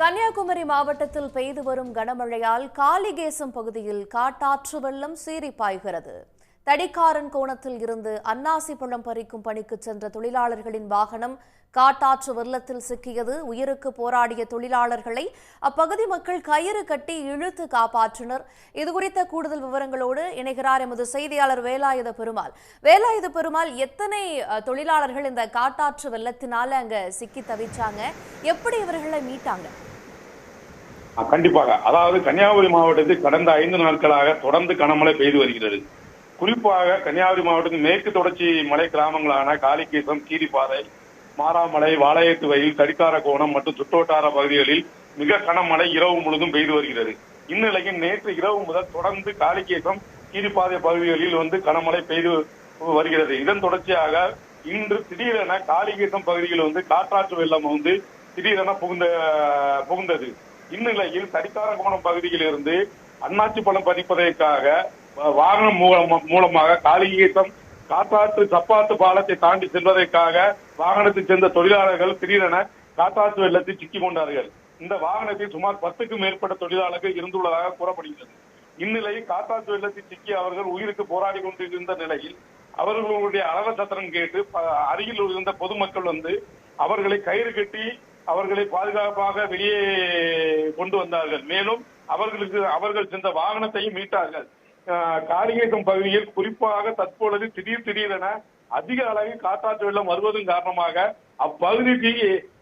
கன்னியாகுமரி மாவட்டத்தில் பெய்து வரும் கனமழையால் காளிகேசம் பகுதியில் காட்டாற்று வெள்ளம் சீறி பாய்கிறது. தடிக்காரன் கோணத்தில் இருந்து அன்னாசி பழம் பறிக்கும் பணிக்கு சென்ற தொழிலாளர்களின் வாகனம் காட்டாற்று வெள்ளத்தில் சிக்கியது. உயிருக்கு போராடிய தொழிலாளர்களை அப்பகுதி மக்கள் கயிறு கட்டி இழுத்து காப்பாற்றினர். இதுகுறித்த கூடுதல் விவரங்களோடு இணைகிறார் எமது செய்தியாளர் வேலாயுத பெருமாள். வேலாயுத பெருமாள் எத்தனை தொழிலாளர்கள் இந்த காட்டாற்று வெள்ளத்தினால அங்க சிக்கி தவிச்சாங்க? எப்படி இவர்களை மீட்டாங்க? கண்டிப்பாக. அதாவது கன்னியாகுமரி மாவட்டத்தில் கடந்த ஐந்து நாட்களாக தொடர்ந்து கனமழை பெய்து வருகிறது. குறிப்பாக கன்னியாகுமரி மாவட்டத்தின் மேற்கு தொடர்ச்சி மலை கிராமங்களான காளிகேசம் கீரிப்பாறை மாராமலை வாளையத்து வயல் தடிக்கார கோணம் மற்றும் சுற்றுவட்டார பகுதிகளில் மிக கனமழை இரவு முழுதும் பெய்து வருகிறது. இந்நிலையில் நேற்று இரவு முதல் தொடர்ந்து காளிகேசம் கீரிப்பாதை பகுதிகளில் வந்து கனமழை பெய்து வருகிறது. இதன் தொடர்ச்சியாக இன்று திடீரென காளிகேசம் பகுதியில் வந்து காற்றாற்று வெள்ளம் வந்து திடீரென புகுந்த புகுந்தது. இந்நிலையில் தடிக்காரகோணம் பகுதியில் இருந்து அண்ணாச்சி பழம் பதிப்பதற்காக வாகனம் மூலம் மூலமாக காளிகேசம் காத்தாற்று சப்பாத்து பாலத்தை தாண்டி செல்வதற்காக வாகனத்தில் சென்ற தொழிலாளர்கள் திடீரென காத்தாற்று வெள்ளத்தில் சிக்கிக் கொண்டார்கள். இந்த வாகனத்தில் சுமார் பத்துக்கும் மேற்பட்ட தொழிலாளர்கள் இருந்துள்ளதாக கூறப்படுகிறது. இந்நிலையில் காத்தாற்று வெள்ளத்தில் சிக்கி அவர்கள் உயிருக்கு போராடி கொண்டிருந்த நிலையில் அவர்களுடைய அளவ சத்திரம் கேட்டு அருகில் இருந்த பொதுமக்கள் வந்து அவர்களை கயிறு கட்டி அவர்களை பாதுகாப்பாக வெளியே கொண்டு வந்தார்கள். மேலும் அவர்களுக்கு அவர்கள் சென்ற வாகனத்தையும் மீட்டார்கள். ஆஹ் காளிகேசம் பகுதியில் குறிப்பாக தற்பொழுது திடீர் திடீரென அதிக அளவில் காட்டாற்று வெள்ளம் வருவதன் காரணமாக அப்பகுதிக்கு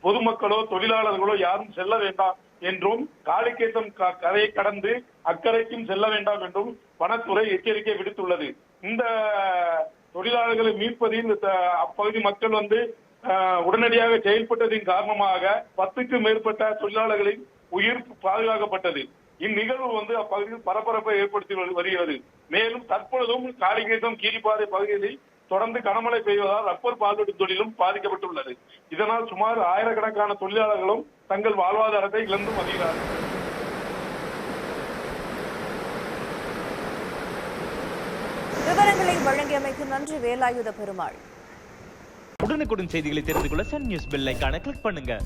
பொதுமக்களோ தொழிலாளர்களோ யாரும் செல்ல வேண்டாம் என்றும் காளிகேசம் கரையை கடந்து அக்கறைக்கும் செல்ல வேண்டாம் என்றும் வனத்துறை எச்சரிக்கை விடுத்துள்ளது. இந்த தொழிலாளர்களை மீட்பதில் அப்பகுதி மக்கள் வந்து ஆஹ், உடனடியாக செயல்பட்டதின் காரணமாக பத்துக்கும் மேற்பட்ட தொழிலாளர்களின் உயிர் பாதுகாக்கப்பட்டது. இந்நிகழ்வு வந்து அப்பகுதியில் பரபரப்பை ஏற்படுத்தி வரு- வருகிறது. மேலும் தற்பொழுதும் காளிகேசம் கீரிப்பாறை பகுதிகளில் தொடர்ந்து கனமழை பெய்வதால் ரப்பர் பால்வெட்டு தொழிலும் பாதிக்கப்பட்டுள்ளது. இதனால் சுமார் ஆயிரக்கணக்கான தொழிலாளர்களும் தங்கள் வாழ்வாதாரத்தை இழந்து வருகிறார்கள் விவரங்களை வழங்கியமைக்கு நன்றி வேலாயுத பெருமாள். உடனுக்குடன் செய்திகளை தெரிந்து கொள்ள சன் நியூஸ் பெல் ஐகானை கிளிக் பண்ணுங்க.